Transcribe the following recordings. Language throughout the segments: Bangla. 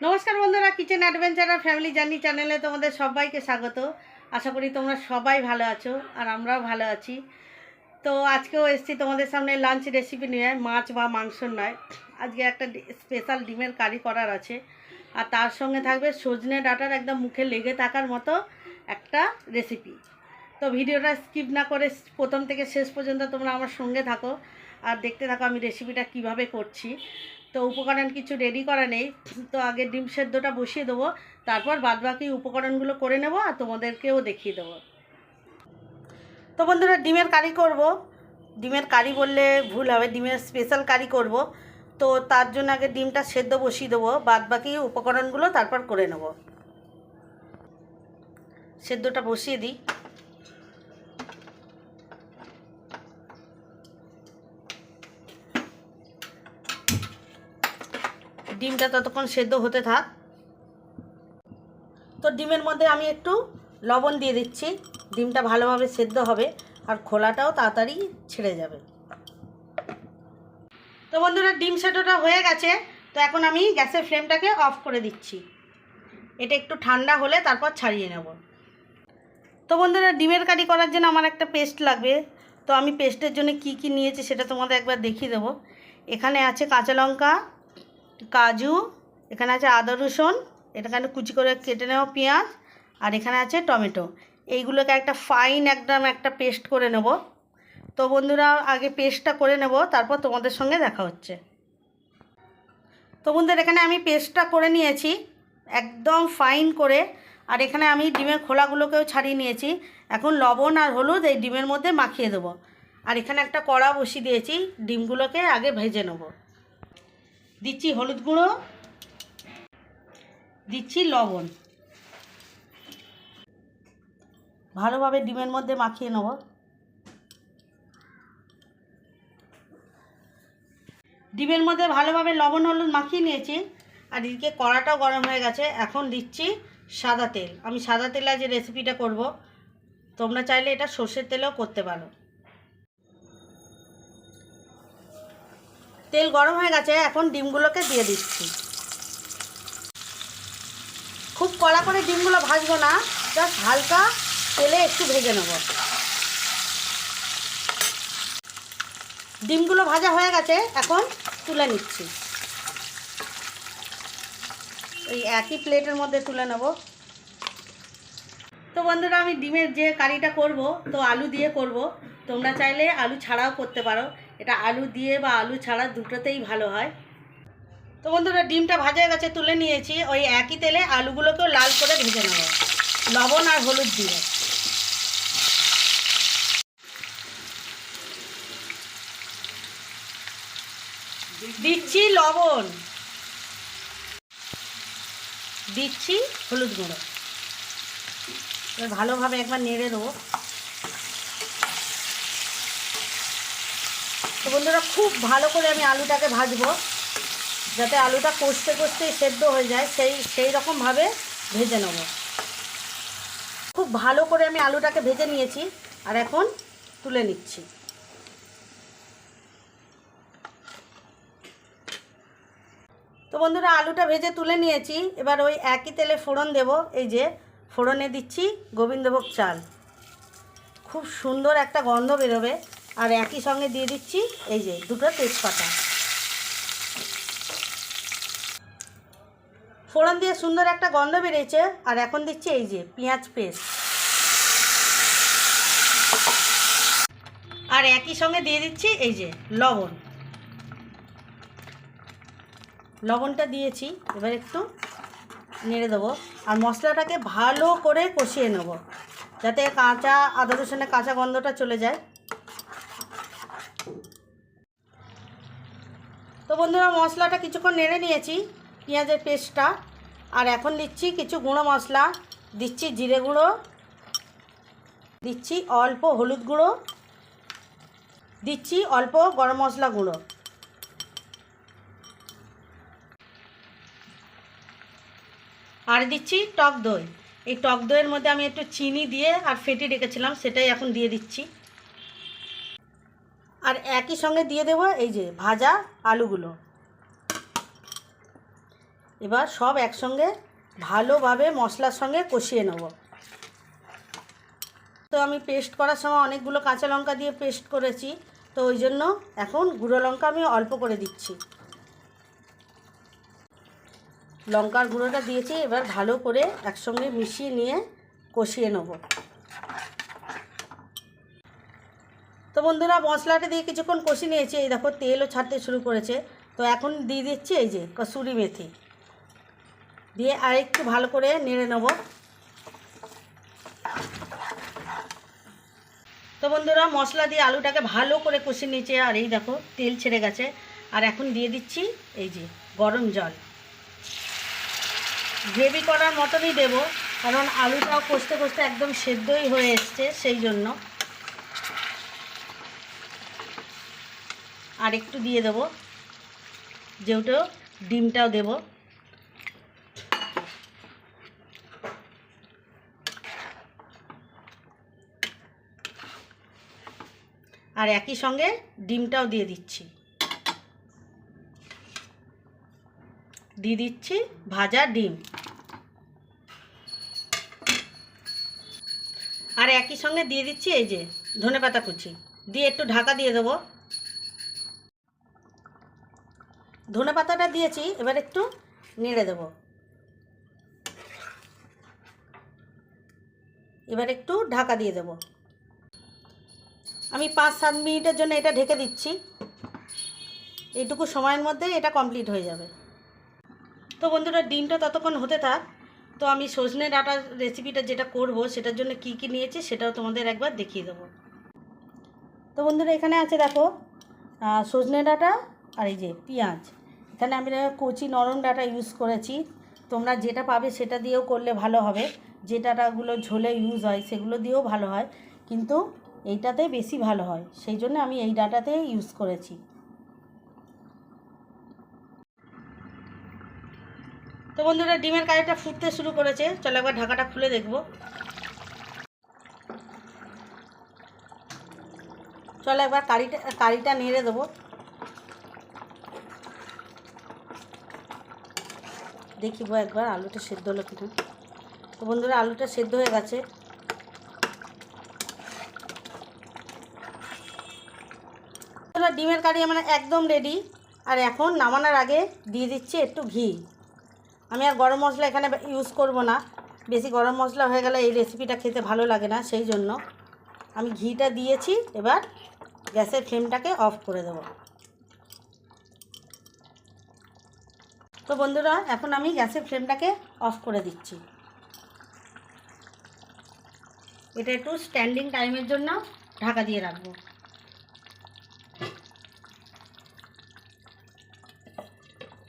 নমস্কার বন্ধুরা কিচেন অ্যাডভেঞ্চার আর ফ্যামিলি জার্নি চ্যানেলে তোমাদের সবাইকে স্বাগত। আশা করি তোমরা সবাই ভালো আছো আর আমরাও ভালো আছি। তো আজকেও এসেছি তোমাদের সামনে লাঞ্চ রেসিপি নিয়ে, মাছ বা মাংস নয়। আজকে একটা স্পেশাল ডিমের কারি করার আছে। আর তার সঙ্গে থাকবে সজনে ডাটার একদম মুখে লেগে থাকার মতো একটা রেসিপি তো ভিডিওটা স্কিপ না করে প্রথম থেকে শেষ পর্যন্ত তোমরা আমার সঙ্গে থাকো। আর দেখতে থাকো আমি রেসিপিটা কীভাবে করছি। তো উপকরণ কিছু রেডি করা নেই। তো আগে ডিম সেদ্ধটা বসিয়ে দেবো, তারপর বাদবাকি উপকরণগুলো করে নেব আর তোমাদেরকেও দেখিয়ে দেবো। তো বন্ধুরা, ডিমের কারি করব। ডিমের কারি বললে ভুল হবে, ডিমের স্পেশাল কারি করব। তো তার জন্য আগে ডিমটা সেদ্ধ বসিয়ে দেবো, বাদবাকি উপকরণগুলো তারপর করে নেব। সেদ্ধটা বসিয়ে দিই। ডিমটা ততক্ষণ সেদ্ধ হতে থাক। তো ডিমের মধ্যে আমি একটু লবণ দিয়ে দিচ্ছি। ডিমটা ভালোভাবে সেদ্ধ হবে আর খোলাটাও তাড়াতাড়ি ছেড়ে যাবে। তো বন্ধুরা, ডিম সেদ্ধটা হয়ে গেছে। তো এখন আমি গ্যাসের ফ্লেমটাকে অফ করে দিচ্ছি। এটা একটু ঠান্ডা হলে তারপর ছাড়িয়ে নেব। তো বন্ধুরা, ডিমের কারি করার জন্য আমার একটা পেস্ট লাগবে। তো আমি পেস্টের জন্য কি কি নিয়েছি সেটা তোমাদের একবার দেখিয়ে দেবো। এখানে আছে কাঁচা লঙ্কা কাজু, এখানে আছে আদা রসুন, এখানে কুচি করে কেটে নেওয়া পেঁয়াজ, আর এখানে আছে টমেটো। এইগুলোকে একটা ফাইন একদম একটা পেস্ট করে নেব। তো বন্ধুরা, আগে পেস্টটা করে নেব, তারপর তোমাদের সঙ্গে দেখা হচ্ছে। তো বন্ধুরা, এখানে আমি পেস্টটা করে নিয়েছি, একদম ফাইন করে। আর এখানে আমি ডিমের খোলাগুলোকেও ছাড়িয়ে নিয়েছি। এখন লবণ আর হলুদ এই ডিমের মধ্যে মাখিয়ে দেবো। আর এখানে একটা কড়া বসিয়ে দিয়েছি, ডিমগুলোকে আগে ভেজে নেব। দিচ্ছি হলুদ গুঁড়ো, দিচ্ছি লবণ। ভালোভাবে ডিমের মধ্যে মাখিয়ে নেব। ডিমের মধ্যে ভালোভাবে লবণ হলুদ মাখিয়ে নিয়েছি, আর এদিকে কড়াটাও গরম হয়ে গেছে। এখন দিচ্ছি সাদা তেল। আমি সাদা তেলে যে রেসিপিটা করব। তোমরা চাইলে এটা সর্ষের তেলেও করতে পারো। তেল গরম হয়ে গেছে, এখন ডিমগুলোকে দিয়ে দিচ্ছি। খুব কড়া করে ডিমগুলো ভাজবো না, জাস্ট হালকা তেলে একটু ভেজে নেব। ডিমগুলো ভাজা হয়ে গেছে, এখন তুলে নিচ্ছি। ওই একই প্লেটের মধ্যে তুলে নেব। তো বন্ধুরা, আমি ডিমের যে কারিটা করব, তো আলু দিয়ে করব। তোমরা চাইলে আলু ছাড়াও করতে পারো। এটা আলু দিয়ে বা আলু ছাড়া দুটোতেই ভালো হয়। তো বন্ধুরা, ডিমটা ভাজা গেছে, তুলে নিয়েছি। ওই একই তেলে আলুগুলোকেও লাল করে ভেজে নেব। লবণ আর হলুদ দিয়ে। দিচ্ছি লবণ। দিচ্ছি হলুদ গুঁড়ো। ভালোভাবে একবার নেড়ে দেবো তো বন্ধুরা, খুব ভালো করে আমি আলুটাকে ভাজবো, যাতে আলুটা কষতে কষতে সেদ্ধ হয়ে যায়, সেই সেই রকমভাবে ভেজে নেব। খুব ভালো করে আমি আলুটাকে ভেজে নিয়েছি, আর এখন তুলে নিচ্ছি। তো বন্ধুরা, আলুটা ভেজে তুলে নিয়েছি, এবার ওই একই তেলে ফোড়ন দেব, এই যে ফোড়নে দিচ্ছি গোবিন্দভোগ চাল। খুব সুন্দর একটা গন্ধ বেরোবে। আর একই সঙ্গে দিয়ে দিচ্ছি এই যে দুটো তেজপাতা। ফোড়ন দিয়ে সুন্দর একটা গন্ধ বেরিয়েছে, আর এখন দিচ্ছি এই যে পেঁয়াজ পেস্ট। আর একই সঙ্গে দিয়ে দিচ্ছি এই যে লবণ। লবণটা দিয়েছি, এবার একটু নেড়ে দেবো, আর মশলাটাকে ভালো করে কষিয়ে নেব, যাতে কাঁচা, আদা রসুনের কাঁচা গন্ধটা চলে যায়। তো বন্ধুরা, মশলাটা কিছুক্ষণ নেড়ে নিয়েছি, পেঁয়াজের পেস্টটা। আর এখন দিচ্ছি কিছু গুঁড়ো মশলা। দিচ্ছি জিরে গুঁড়ো, দিচ্ছি অল্প হলুদ গুঁড়ো, দিচ্ছি অল্প গরম মশলা গুঁড়ো। আর দিচ্ছি টক দই। এই টক দইয়ের মধ্যে আমি একটু চিনি দিয়ে আর ফেটে রেখেছিলাম, সেটাই এখন দিয়ে দিচ্ছি। আর একই সঙ্গে দিয়ে দেবো এই যে ভাজা আলুগুলো। এবার সব একসঙ্গে ভালোভাবে মশলার সঙ্গে কষিয়ে নেব। তো আমি পেস্ট করার সময় অনেকগুলো কাঁচা লঙ্কা দিয়ে পেস্ট করেছি, তো ওই জন্য এখন গুঁড়ো লঙ্কা আমি অল্প করে দিচ্ছি। লঙ্কার গুঁড়োটা দিয়েছি, এবার ভালো করে একসঙ্গে মিশিয়ে নিয়ে কষিয়ে নেব। তো বন্ধুরা মশলাটা দিয়ে কিছুক্ষণ কষিয়ে নিয়েছি। এই দেখো, তেলও ছাড়তে শুরু করেছে। তো এখন দিয়ে দিচ্ছি এই যে কসুরি মেথি। দিয়ে আর একটু ভালো করে নেড়ে নেব। তো বন্ধুরা মশলা দিয়ে আলুটাকে ভালো করে কষিয়ে নিয়েছে, আর এই দেখো, তেল ছেড়ে গেছে। আর এখন দিয়ে দিচ্ছি এই যে গরম জল। গ্রেভি করার মতনই দেব, কারণ আলুটাও কষতে কষতে একদম সেদ্ধই হয়ে এসছে, সেই জন্য। আর একটু দিয়ে দেব। যেহেতু ডিমটাও দেব। আর একই সঙ্গে ডিমটাও দিয়ে দিচ্ছি। দিয়ে দিচ্ছি ভাজা ডিম। আর একই সঙ্গে দিয়ে দিচ্ছি এই যে ধনেপাতা কুচি। দিয়ে একটু ঢাকা দিয়ে দেবো। ধনে পাতাটা দিয়েছি, এবার একটু নেড়ে দেব। এবার একটু ঢাকা দিয়ে দেব। আমি পাঁচ সাত মিনিটের জন্য এটা ঢেকে দিচ্ছি। এইটুকু সময়ের মধ্যে এটা কমপ্লিট হয়ে যাবে। তো বন্ধুরা, ডিমটা ততক্ষণ হতে থাক। তো আমি সজনে ডাটার রেসিপিটা যেটা করব, সেটার জন্য কি কি নিয়েছি সেটাও তোমাদের একবার দেখিয়ে দেবো। তো বন্ধুরা, এখানে আছে দেখো সজনে ডাটা আর এই যে পেঁয়াজ। এখানে আমি কচি নরম ডাটা ইউজ করেছি। তোমরা যেটা পাবে সেটা দিয়েও করলে ভালো হবে। যে ডাটাগুলো ঝোলে ইউজ হয়, সেগুলো দিয়েও ভালো হয়। কিন্তু এইটাতে বেশি ভালো হয়। সেই জন্য আমি এই ডাটাতে ইউজ করেছি। তো বন্ধুরা, ডিমের কারিটা ফুটতে শুরু করেছে। চলো একবার ঢাকাটা খুলে দেখব। চলো একবার কারিটা কারিটা নেড়ে দেবো। দেখিব একবার, আলুটা সেদ্ধ হলো কিনা। তো বন্ধুরা, আলুটা সেদ্ধ হয়ে গেছে। ডিমের কারি আমার একদম রেডি আর এখন নামানোর আগে দিয়ে দিচ্ছি একটু ঘি। আমি আর গরম মশলা এখানে ইউজ করব না। বেশি গরম মশলা হয়ে গেলে এই রেসিপিটা খেতে ভালো লাগে না, সেই জন্য। আমি ঘিটা দিয়েছি, এবার গ্যাসের ফ্লেমটাকে অফ করে দেবো। তো বন্ধুরা, এখন আমি গ্যাসের ফ্লেমটাকে অফ করে দিচ্ছি। এটা একটু স্ট্যান্ডিং টাইমের জন্য ঢাকা দিয়ে রাখব।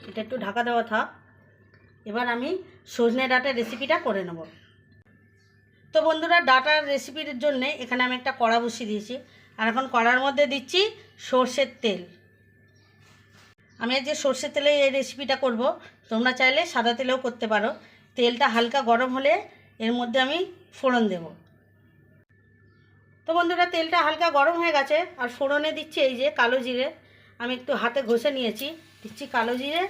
এটা একটু ঢাকা দেওয়া থাক। এবার আমি সজনে ডাটার রেসিপিটা করে নেব। তো বন্ধুরা, ডাটার রেসিপির জন্য এখানে আমি একটা কড়া বসিয়ে দিয়েছি। আর এখন কড়ার মধ্যে দিচ্ছি সর্ষের তেল। আমি যে সর্ষের তেলে এই রেসিপিটা করব। তোমরা চাইলে সাদা তেলেও করতে পারো। তেলটা হালকা গরম হলে এর মধ্যে আমি ফোড়ন দেব। তো বন্ধুরা, তেলটা হালকা গরম হয়ে গেছে, আর ফোড়নে দিচ্ছি এই যে কালো জিরে। আমি একটু হাতে ঘষে নিয়েছি। দিচ্ছি কালো জিরে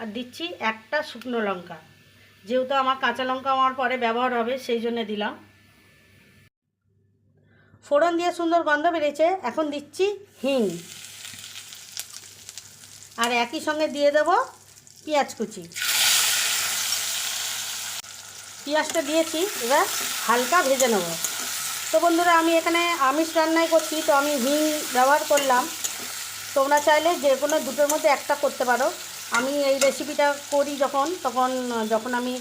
আর দিচ্ছি একটা শুকনো লঙ্কা। যেহেতু আমার কাঁচা লঙ্কা আমার পরে ব্যবহার হবে, সেই জন্য দিলাম। ফোড়ন দিয়ে সুন্দর গন্ধ বেরিয়েছে। এখন দিচ্ছি হিং। আর একই সঙ্গে দিয়ে দেব পেঁয়াজ কুচি। পেঁয়াজটা দিয়েছি, এবার হালকা ভেজে নেব। তো বন্ধুরা, আমি এখানে আমিষ রান্নাই করছি, তো আমি হিং ব্যবহার করলাম। তোমরা চাইলে যে কোনো দুটোর মধ্যে একটা করতে পারো। আমি এই রেসিপিটা করি যখন, তখন, যখন আমি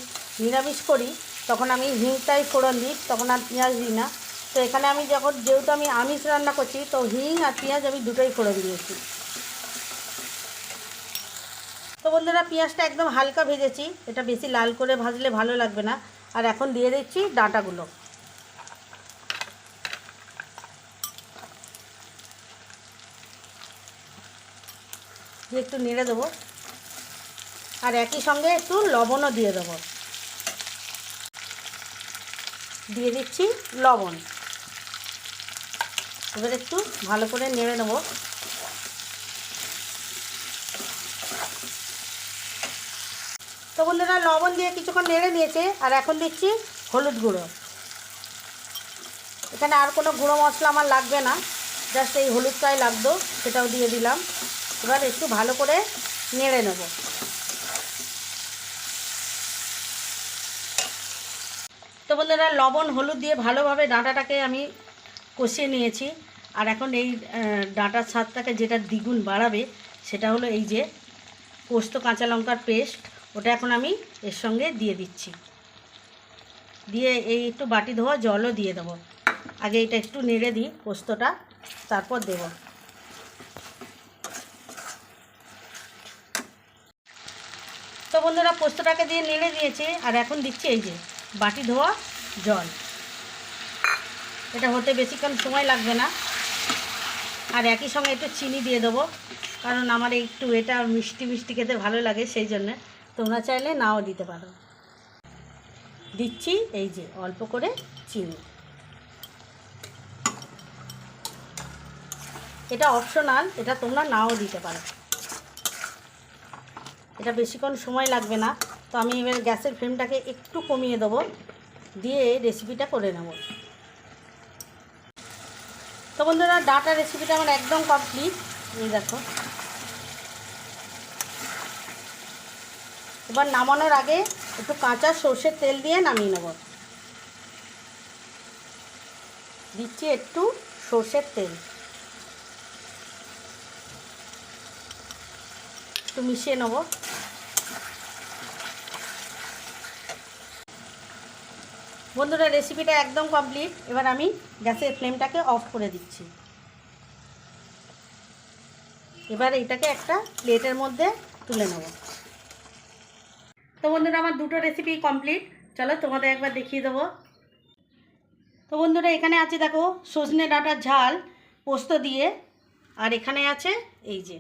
নিরামিষ করি, তখন আমি হিংটাই ফোড়ন দিই, তখন আর পেঁয়াজ দিই না। তো এখানে আমি যখন, যেহেতু আমি আমিষ রান্না করছি, তো হিং আর পেঁয়াজ আমি দুটোই ফোড়ন দিয়েছি। তো বন্ধুরা, পেঁয়াজটা একদম হালকা ভেজেছি। এটা বেশি লাল করে ভাজলে ভালো লাগবে না। আর এখন দিয়ে দিচ্ছি ডাঁটাগুলো। একটু নেড়ে দেবো। আর একই সঙ্গে একটু লবণও দিয়ে দেবো। দিয়ে দিচ্ছি লবণ। এবার একটু ভালো করে নেড়ে নেব। তো বন্ধুরা লবণ দিয়ে কিছুক্ষণ নেড়ে নিয়েছে, আর এখন দিচ্ছি হলুদ গুঁড়ো। এখানে আর কোনো গুঁড়ো মশলা আমার লাগবে না, জাস্ট এই হলুদটাই লাগতো, সেটাও দিয়ে দিলাম। এবার একটু ভালো করে নেড়ে নেব। তো বন্ধুরা লবণ, হলুদ দিয়ে ভালোভাবে ডাঁটাটাকে আমি কষিয়ে নিয়েছি, আর এখন এই ডাঁটার স্বাদটাকে যেটা দ্বিগুণ বাড়াবে, সেটা হলো এই যে পোস্ত কাঁচা লঙ্কার পেস্ট ওটা এখন আমি এর সঙ্গে দিয়ে দিচ্ছি। দিয়ে এই একটু বাটি ধোয়া, জলও দিয়ে দেবো। আগে এটা একটু নেড়ে দিই পোস্তটা, তারপর দেব। তো বন্ধুরা, পোস্তটাকে দিয়ে নেড়ে দিয়েছে, আর এখন দিচ্ছি এই যে বাটি ধোয়া, জল। এটা হতে বেশিক্ষণ সময় লাগবে না। আর একই সঙ্গে একটু চিনি দিয়ে দেবো, কারণ আমার একটু এটা মিষ্টি মিষ্টি খেতে ভালো লাগে, সেই জন্যে। তোমরা চাইলে নাও দিতে পারো। দিচ্ছি এই যে অল্প করে চিনি। এটা অপশনাল এটা তোমরা নাও দিতে পারো। এটা বেশিক্ষণ সময় লাগবে না, তো আমি এবার গ্যাসের ফ্লেমটাকে একটু কমিয়ে দেবো, দিয়ে রেসিপিটা করে নেব। তো বন্ধুরা, ডাটা রেসিপিটা আমার একদম কমপ্লিট এই দেখো। এবার নামানোর আগে একটু কাঁচা সর্ষের তেল দিয়ে নামিয়ে নেব। দিচ্ছি একটু সর্ষের তেল। একটু মিশিয়ে নেব। বন্ধুরা রেসিপিটা একদম কমপ্লিট এবার আমি গ্যাসের ফ্লেমটাকে অফ করে দিচ্ছি। এবার এটাকে একটা প্লেটের মধ্যে তুলে নেব। তো বন্ধুরা, আমার দুটো রেসিপি কমপ্লিট চলো তোমাদের একবার দেখিয়ে দেবো। তো বন্ধুরা, এখানে আছে দেখো, সজনে ডাঁটার ঝাল, পোস্ত দিয়ে। আর এখানে আছে এই যে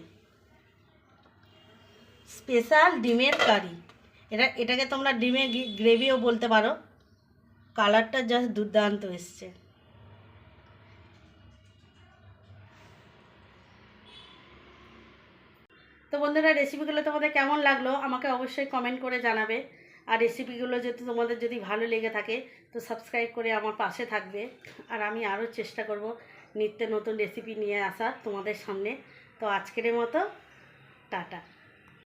স্পেশাল ডিমের কারি। এটা এটাকে তোমরা ডিমের গ্রেভিও বলতে পারো। কালারটা জাস্ট দুর্দান্ত এসছে। তো বন্ধুরা রেসিপিগুলো তোমাদের কেমন লাগল আমাকে অবশ্যই কমেন্ট করে জানাবে। আর রেসিপিগুলো যদি তোমাদের যদি ভালো লেগে থাকে, তো সাবস্ক্রাইব করে আমার পাশে থাকবে। আর আমি আরও চেষ্টা করব নিত্য নতুন রেসিপি নিয়ে আসার তোমাদের সামনে। তো আজকের মতো, টাটা।